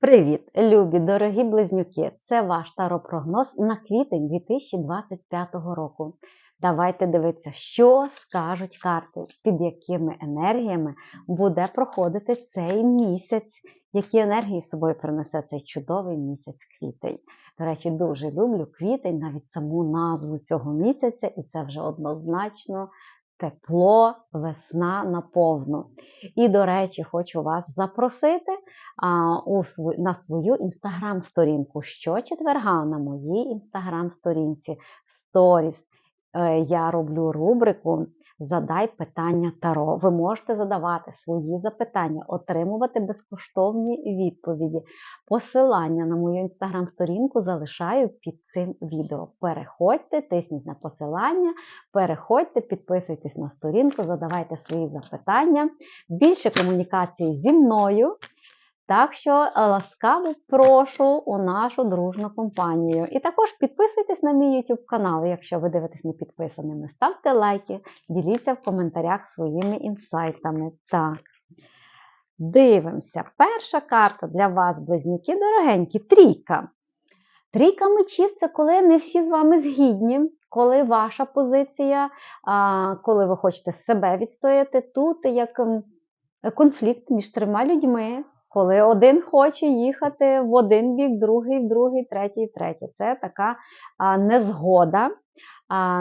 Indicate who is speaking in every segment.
Speaker 1: Привіт, любі дорогі близнюки! Це ваш таропрогноз на квітень 2025 року. Давайте дивитися, що скажуть карти, під якими енергіями буде проходити цей місяць, які енергії з собою принесе цей чудовий місяць квітень. До речі, дуже люблю квітень, навіть саму назву цього місяця, і це вже однозначно тепло, весна наповну. І, до речі, хочу вас запросити на свою інстаграм-сторінку. Щочетверга на моїй інстаграм-сторінці сторіс е, я роблю рубрику Задай питання Таро. Ви можете задавати свої запитання, отримувати безкоштовні відповіді. Посилання на мою інстаграм-сторінку залишаю під цим відео. Переходьте, тисніть на посилання, переходьте, підписуйтесь на сторінку, задавайте свої запитання. Більше комунікації зі мною. Так що е, ласкаво прошу у нашу дружну компанію. І також підписуйтесь на мій YouTube канал, якщо ви дивитесь не підписаними. Ставте лайки, діліться в коментарях своїми інсайтами. Так. Дивимося. Перша карта для вас, близнюки, дорогенькі, трійка. Трійка мечів це коли не всі з вами згідні, коли ваша позиція, коли ви хочете себе відстояти, тут як конфлікт між трьома людьми. Коли один хоче їхати в один бік, другий другий, третій третій. Це така незгода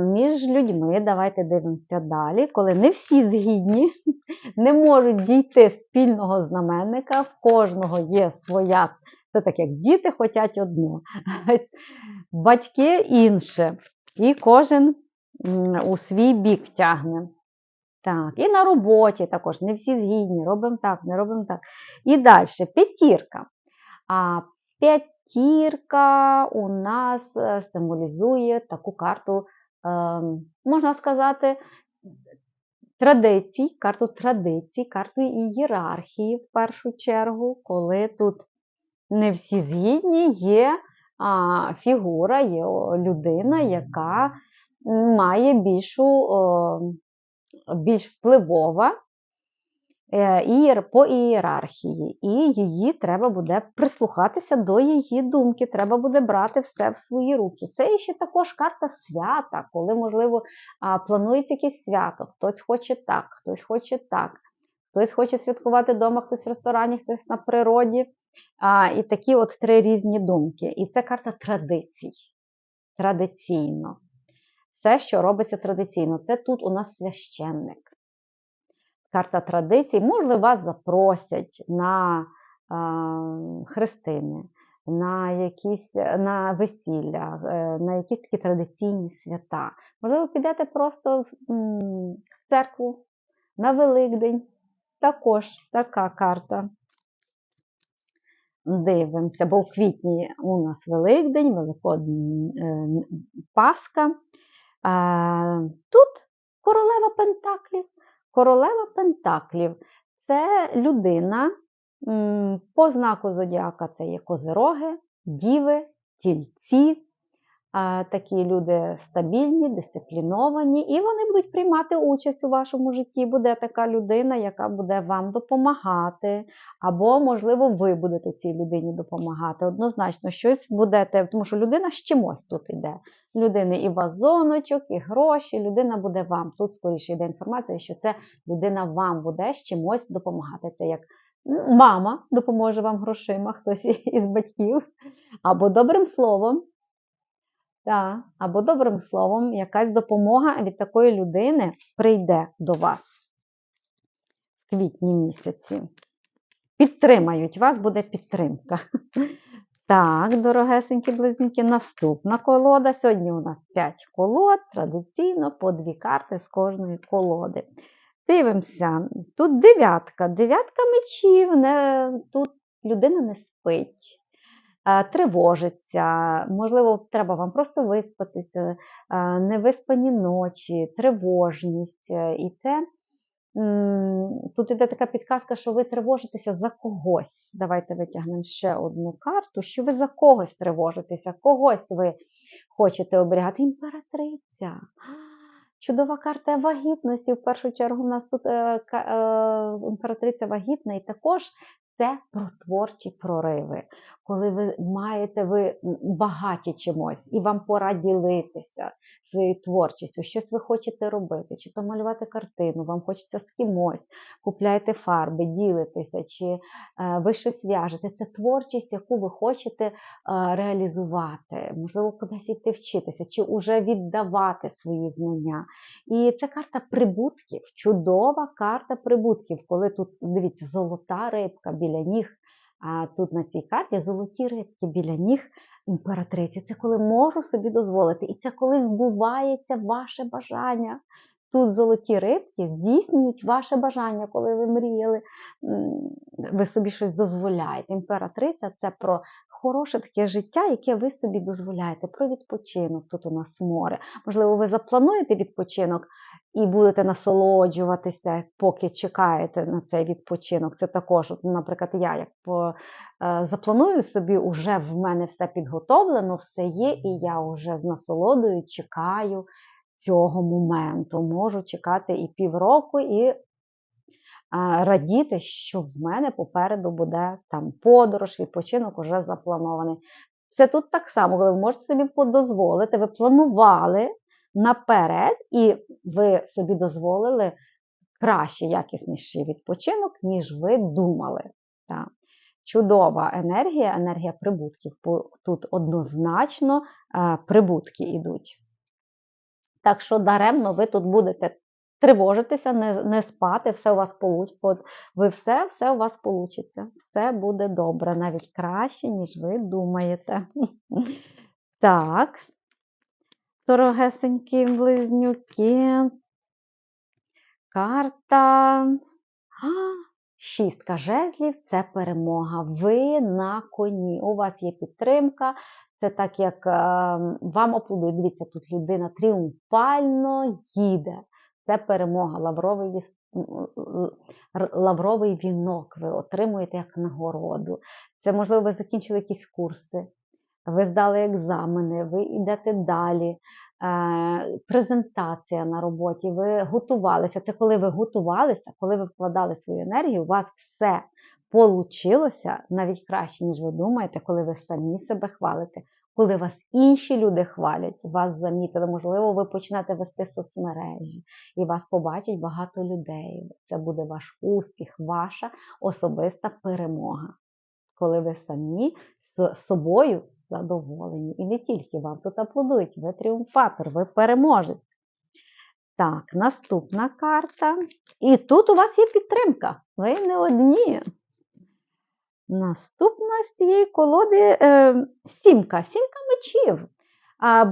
Speaker 1: між людьми. Давайте дивимося далі. Коли не всі згідні, не можуть дійти спільного знаменника, в кожного є своя. Це так, як діти хочуть одно, батьки інше. І кожен у свій бік тягне. Так, і на роботі також не всі згідні, робимо так, не робимо так. І далі п'ятірка. А п'ятірка у нас е, символізує таку карту, е, можна сказати, традицій, карту традицій, карту ієрархії в першу чергу, коли тут не всі згідні, є фігура, є людина, яка має більшу. Більш впливова е, по ієрархії, і її треба буде прислухатися до її думки, треба буде брати все в свої руки. Це ще також карта свята, коли, можливо, планується якесь свято. Хтось хоче так, хтось хоче так, хтось хоче святкувати вдома, хтось в ресторані, хтось на природі. А, І такі от три різні думки. І це карта традицій. Традиційно все, що робиться традиційно. Це тут у нас священник. Карта традицій. Можливо, вас запросять на а, хрестини, на якісь на весілля, е, на якісь такі традиційні свята. Можливо, підете просто в церкву на Великдень. Також така карта. Дивимося, бо в квітні у нас Великдень, Великодень е, Пасха. Тут королева Пентаклів. Королева Пентаклів це людина по знаку Зодіака це є козироги, діви, тільці, такі люди стабільні, дисципліновані, і вони будуть приймати участь у вашому житті. Буде така людина, яка буде вам допомагати, або, можливо, ви будете цій людині допомагати. Однозначно, щось будете, тому що людина з чимось тут йде. Людини і вазоночок, і гроші. Людина буде вам. Тут скоріше йде інформація, що це людина вам буде з чимось допомагати. Це як мама допоможе вам грошима, хтось із батьків, або добрим словом. Так, або добрим словом, якась допомога від такої людини прийде до вас в квітні місяці. Підтримають вас, буде підтримка. Так, дорогесенькі близнюки, наступна колода. Сьогодні у нас 5 колод, традиційно по дві карти з кожної колоди. Дивимося, тут дев'ятка. Дев'ятка мечів, не, тут людина не спить. Е, тривожиться, можливо, треба вам просто виспатися, е, невиспані ночі, тривожність. Е, і це тут іде така підказка, що ви тривожитеся за когось. Давайте витягнемо ще одну карту, що ви за когось тривожитеся, когось ви хочете оберігати. Імператриця. Чудова карта вагітності. В першу чергу у нас тут імператриця вагітна, і також це про творчі прориви, коли ви маєте ви багаті чимось, і вам пора ділитися своєю творчістю, щось ви хочете робити, чи то малювати картину, вам хочеться з кимось, купляєте фарби, ділитеся, чи е, ви щось в'яжете. Це творчість, яку ви хочете е, реалізувати, можливо, кудись йти вчитися, чи уже віддавати свої знання. І це карта прибутків, чудова карта прибутків, коли тут, дивіться, золота рибка біля ніг. А тут на цій карті золоті рибки біля ніг імператриці. Це коли можу собі дозволити. І це коли збувається ваше бажання. Тут золоті рибки здійснюють ваше бажання, коли ви мріяли, ви собі щось дозволяєте. Імператриця це про хороше таке життя, яке ви собі дозволяєте, про відпочинок. Тут у нас море. Можливо, ви заплануєте відпочинок і будете насолоджуватися, поки чекаєте на цей відпочинок. Це також, наприклад, я як е, запланую собі, вже в мене все підготовлено, все є, і я вже з насолодою чекаю цього моменту. Можу чекати і півроку, і радіти, що в мене попереду буде там подорож, відпочинок уже запланований. Це тут так само, коли ви можете собі дозволити, ви планували наперед, і ви собі дозволили краще, якісніший відпочинок, ніж ви думали. Так. Чудова енергія, енергія прибутків. Тут однозначно прибутки йдуть. Так що даремно ви тут будете тривожитися, не не спати, все у вас получиться. Ви все, все у вас получиться. Все буде добре, навіть краще, ніж ви думаєте. Так, дорогесенькі близнюки. Карта. Шістка жезлів це перемога. Ви на коні. У вас є підтримка. Це так, як ем, вам аплодують. Дивіться, тут людина тріумфально їде. Це перемога, лавровий лавровий вінок ви отримуєте як нагороду. Це, можливо, ви закінчили якісь курси, ви здали екзамени, ви йдете далі. Е, презентація на роботі, ви готувалися. Це коли ви готувалися, коли ви вкладали свою енергію, у вас все получилося навіть краще, ніж ви думаєте, коли ви самі себе хвалите коли вас інші люди хвалять, вас замітили, можливо, ви почнете вести соцмережі і вас побачить багато людей. Це буде ваш успіх, ваша особиста перемога, коли ви самі з собою задоволені. І не тільки вам тут аплодують, ви тріумфатор, ви переможець. Так, наступна карта. І тут у вас є підтримка. Ви не одні. Наступна з цієї колоди е, сімка, сімка мечів.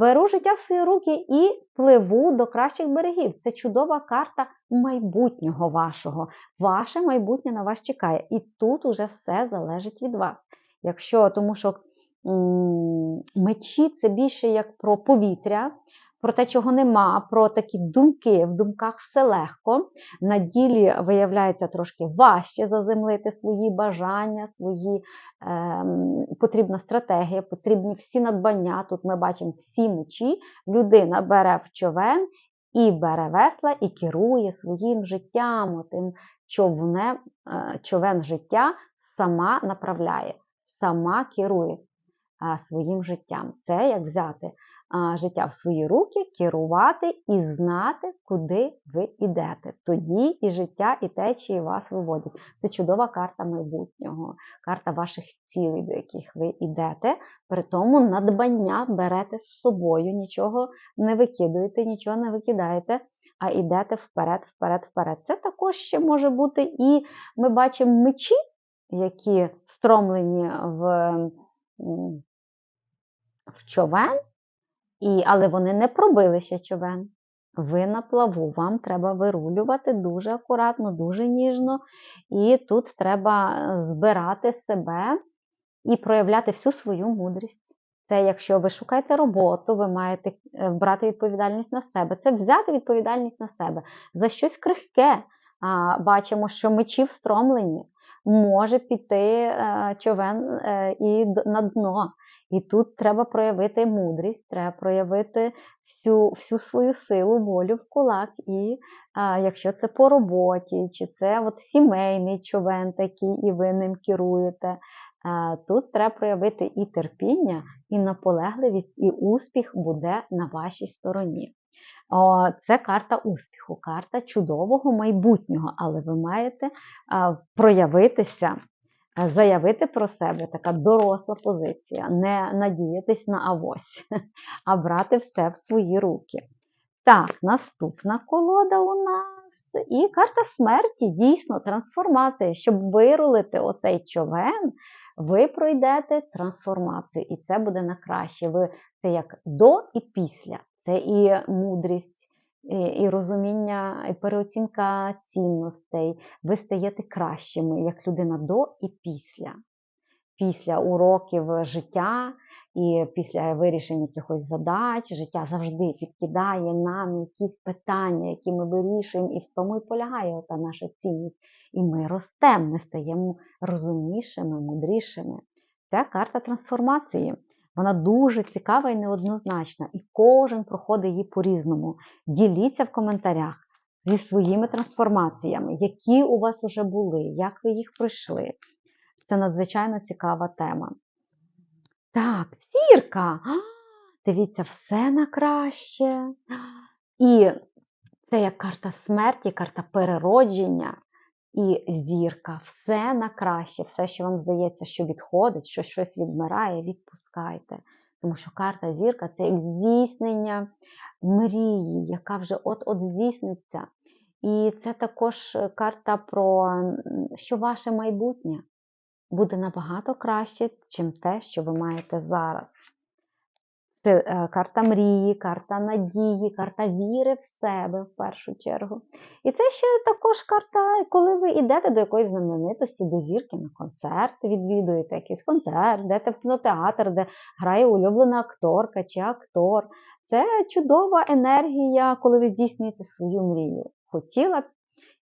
Speaker 1: Беру життя в свої руки і пливу до кращих берегів. Це чудова карта майбутнього вашого. Ваше майбутнє на вас чекає. І тут уже все залежить від вас. Якщо, Тому що мечі це більше як про повітря, про те, чого нема, про такі думки, в думках все легко. На ділі виявляється трошки важче заземлити свої бажання, свої е, потрібна стратегія, потрібні всі надбання. Тут ми бачимо всі мечі. Людина бере в човен і бере весла, і керує своїм життям. Тим човне, е, човен життя сама направляє, сама керує своїм життям. Це як взяти життя в свої руки, керувати і знати, куди ви йдете. Тоді і життя, і течії вас виводять. Це чудова карта майбутнього, карта ваших цілей, до яких ви йдете. При тому надбання берете з собою, нічого не викидуєте, нічого не викидаєте. А йдете вперед, вперед, вперед. Це також ще може бути і ми бачимо мечі, які встромлені в в човен, і, Але вони не пробили ще човен. Ви на плаву, вам треба вирулювати дуже акуратно, дуже ніжно. І тут треба збирати себе і проявляти всю свою мудрість. Це якщо ви шукаєте роботу, ви маєте е, брати відповідальність на себе. Це взяти відповідальність на себе за щось крихке. Бачимо, що мечі встромлені. може піти е, човен е, і на дно. І тут треба проявити мудрість, треба проявити всю, всю свою силу, волю в кулак. І а, якщо це по роботі, чи це от сімейний човен такий, і ви ним керуєте, а, тут треба проявити і терпіння, і наполегливість, і успіх буде на вашій стороні. О, Це карта успіху, карта чудового майбутнього, але ви маєте а, проявитися, заявити про себе така доросла позиція, не надіятись на авось, а брати все в свої руки. Так, наступна колода у нас. І карта смерті, дійсно, трансформація. Щоб вирулити оцей човен, ви пройдете трансформацію, і це буде на краще. Ви це як до і після. Це і мудрість, і, розуміння, і переоцінка цінностей. Ви стаєте кращими, як людина до і після. Після уроків життя і після вирішення якихось задач, життя завжди підкидає нам якісь питання, які ми вирішуємо, і в тому і полягає та наша цінність. І ми ростемо, ми стаємо розумнішими, мудрішими. Це карта трансформації. Вона дуже цікава і неоднозначна, і кожен проходить її по-різному. Діліться в коментарях зі своїми трансформаціями, які у вас вже були, як ви їх пройшли. Це надзвичайно цікава тема. Так, зірка. Дивіться, все на краще. І це як карта смерті, карта переродження і зірка. Все на краще, все, що вам здається, що відходить, що щось відмирає, відпускайте. Тому що карта зірка це як здійснення мрії, яка вже от-от здійсниться. І це також карта про що ваше майбутнє буде набагато краще, чим те, що ви маєте зараз. Це е, карта мрії, карта надії, карта віри в себе в першу чергу. І це ще також карта, коли ви йдете до якоїсь знаменитості, до зірки на концерт, відвідуєте якийсь концерт, йдете в кінотеатр, де грає улюблена акторка чи актор. Це чудова енергія, коли ви здійснюєте свою мрію. Хотіла б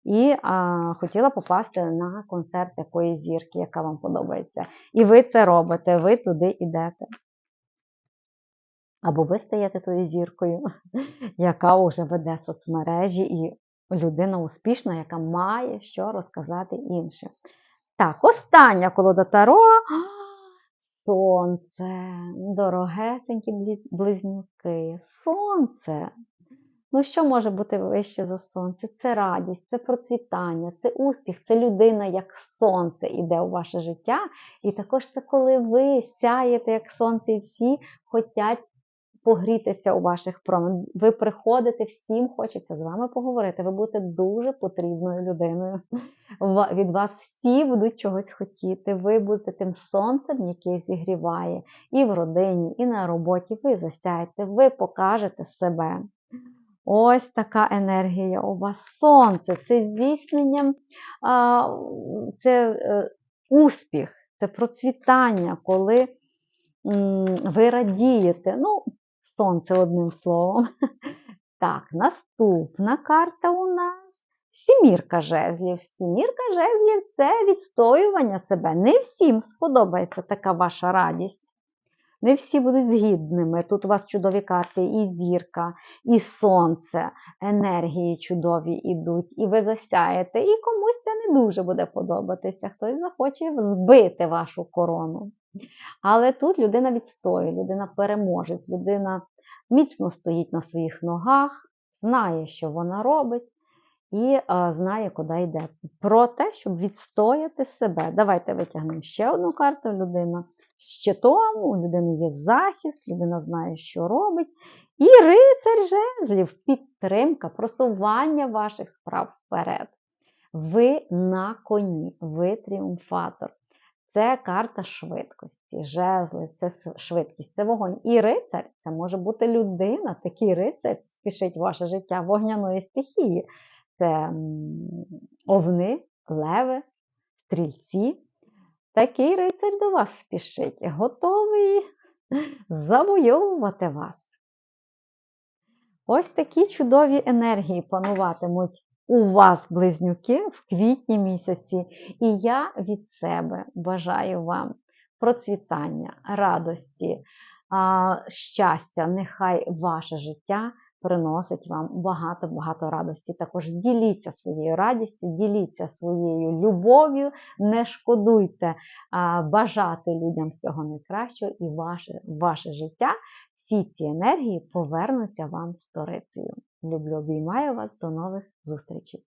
Speaker 1: і а, хотіла попасти на концерт якоїсь зірки, яка вам подобається. І ви це робите, ви туди йдете. Або ви стаєте тою зіркою, яка вже веде соцмережі, і людина успішна, яка має що розказати іншим. Так, остання колода Таро. Сонце, дорогесенькі близнюки, сонце. Ну, що може бути вище за сонце? Це радість, це процвітання, це успіх, це людина, як сонце іде у ваше життя. І також це коли ви сяєте, як сонце, і всі хочуть погрітися у ваших променях. Ви приходите, всім хочеться з вами поговорити. Ви будете дуже потрібною людиною. Від вас всі будуть чогось хотіти. Ви будете тим сонцем, яке зігріває і в родині, і на роботі. Ви засяєте, ви покажете себе. Ось така енергія у вас. Сонце це здійснення, це е, успіх, це процвітання, коли ви радієте. Ну, сонце одним словом. Так, наступна карта у нас. Сімірка жезлів. Сімірка жезлів це відстоювання себе. Не всім сподобається така ваша радість. Не всі будуть згідними. Тут у вас чудові карти, і зірка, і сонце, енергії чудові йдуть, і ви засяєте. І комусь це не дуже буде подобатися. Хтось захоче збити вашу корону. Але тут людина відстоює, людина переможець, людина міцно стоїть на своїх ногах, знає, що вона робить, і а, знає, куди йде. Про те, щоб відстояти себе. Давайте витягнемо ще одну карту. Людина щитом, у людини є захист, людина знає, що робить. І рицар жезлів, підтримка, просування ваших справ вперед. Ви на коні, ви тріумфатор. Це карта швидкості, жезли, це швидкість, це вогонь. І рицар це може бути людина, такий рицар спішить ваше життя вогняної стихії. Це овни, леви, стрільці. Такий рицар до вас спішить, готовий завойовувати вас. Ось такі чудові енергії пануватимуть у вас, близнюки, в квітні місяці. І я від себе бажаю вам процвітання, радості, щастя. Нехай ваше життя приносить вам багато-багато радості. Також діліться своєю радістю, діліться своєю любов'ю, не шкодуйте бажати людям всього найкращого, і ваше, ваше життя, всі ці енергії повернуться вам сторицею. Люблю, обіймаю вас, до нових зустрічей!